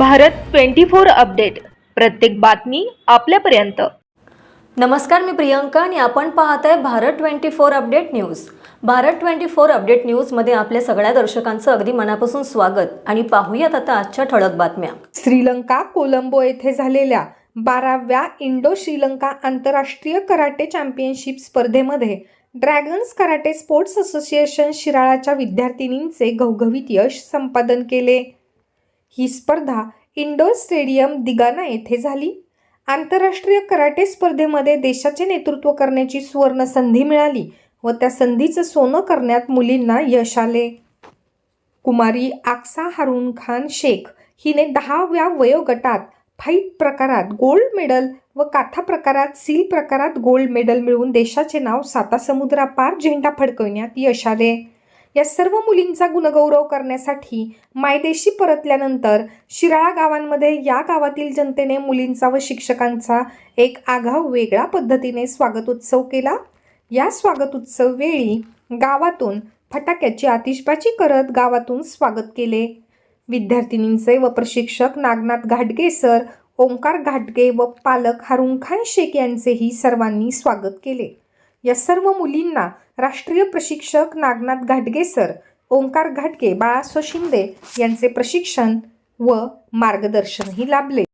Bharat twenty four update. प्रत्येक बातमी आपल्यापर्यंत. नमस्कार मी प्रियंका आणि आपण पाहत आहे Bharat twenty four update news. Bharat twenty four update न्यूजमध्ये आपल्या सगळ्या दर्शकांचं अगदी मनापासून स्वागत आणि पाहूयात आता आजच्या ठळक बातम्या. श्रीलंका कोलंबो येथे झालेल्या बाराव्या इंडो श्रीलंका आंतरराष्ट्रीय कराटे चॅम्पियनशिप स्पर्धेमध्ये ड्रॅगन्स कराटे स्पोर्ट्स असोसिएशन शिराळाच्या विद्यार्थिनींचे घवघवीत यश संपादन केले. ही स्पर्धा इंडोर स्टेडियम दिगाना येथे झाली. आंतरराष्ट्रीय कराटे स्पर्धेमध्ये देशाचे नेतृत्व करण्याची सुवर्ण संधी मिळाली व त्या संधीचं सोनं करण्यात मुलींना यश आले. कुमारी आक्सा हारून खान शेख हिने दहाव्या वयोगटात फाईट प्रकारात गोल्ड मेडल व काथा प्रकारात सील प्रकारात गोल्ड मेडल मिळवून देशाचे नाव सातासमुद्रापार झेंडा फडकवण्यात यश आले. या सर्व मुलींचा गुणगौरव करण्यासाठी मायदेशी परतल्यानंतर शिराळा गावांमध्ये या गावातील जनतेने मुलींचा व शिक्षकांचा एक आघाव वेगळ्या पद्धतीने स्वागत उत्सव केला. या स्वागत उत्सव वेळी गावातून फटाक्याची आतिषबाजी करत गावातून स्वागत केले. विद्यार्थिनींचे व प्रशिक्षक नागनाथ घाटगे सर ओंकार घाटगे व पालक हारुण खान शेख यांचेही सर्वांनी स्वागत केले. या सर्व मुलींना राष्ट्रीय प्रशिक्षक नागनाथ घाटगे सर ओंकार घाटगे बाळासो शिंदे यांचे प्रशिक्षण व मार्गदर्शनही लाभले.